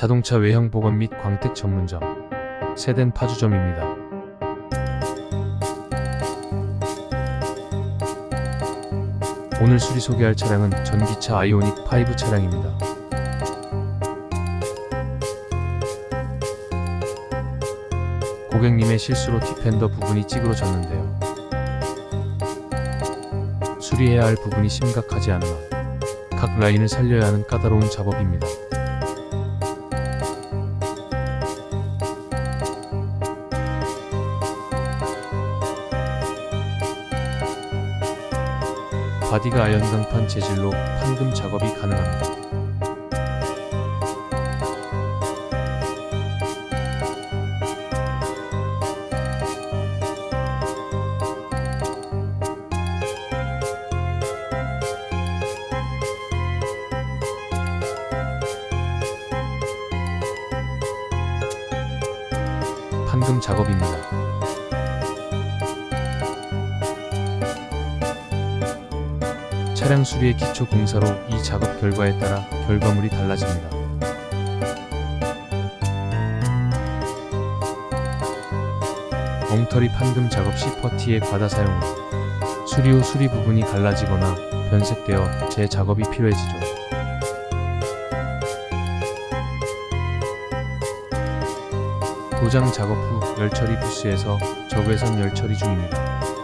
자동차 외형 복원 및 광택 전문점 세덴 파주점입니다. 오늘 수리 소개할 차량은 전기차 아이오닉 5 차량입니다. 고객님의 실수로 디펜더 부분이 찌그러졌는데요. 수리해야 할 부분이 심각하지 않나 각 라인을 살려야 하는 까다로운 작업입니다. 바디가 아연 강판 재질로 판금 작업이 가능합니다. 판금 작업입니다. 차량 수리의 기초 공사로 이 작업 결과에 따라 결과물이 달라집니다. 엉터리 판금 작업 시 퍼티의 과다 사용으로 수리 후 수리 부분이 갈라지거나 변색되어 재작업이 필요해지죠. 도장 작업 후 열처리 부스에서 적외선 열처리 중입니다.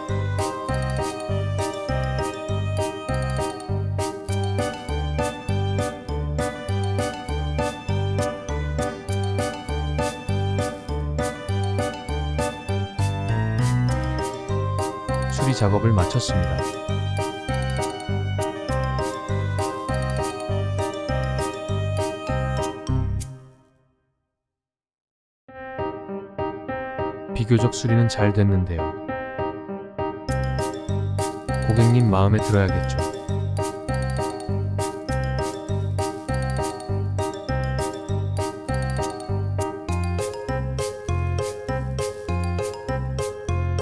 수리 작업을 마쳤습니다. 비교적 수리는 잘 됐는데요. 고객님 마음에 들어야겠죠.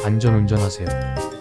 안전 운전하세요.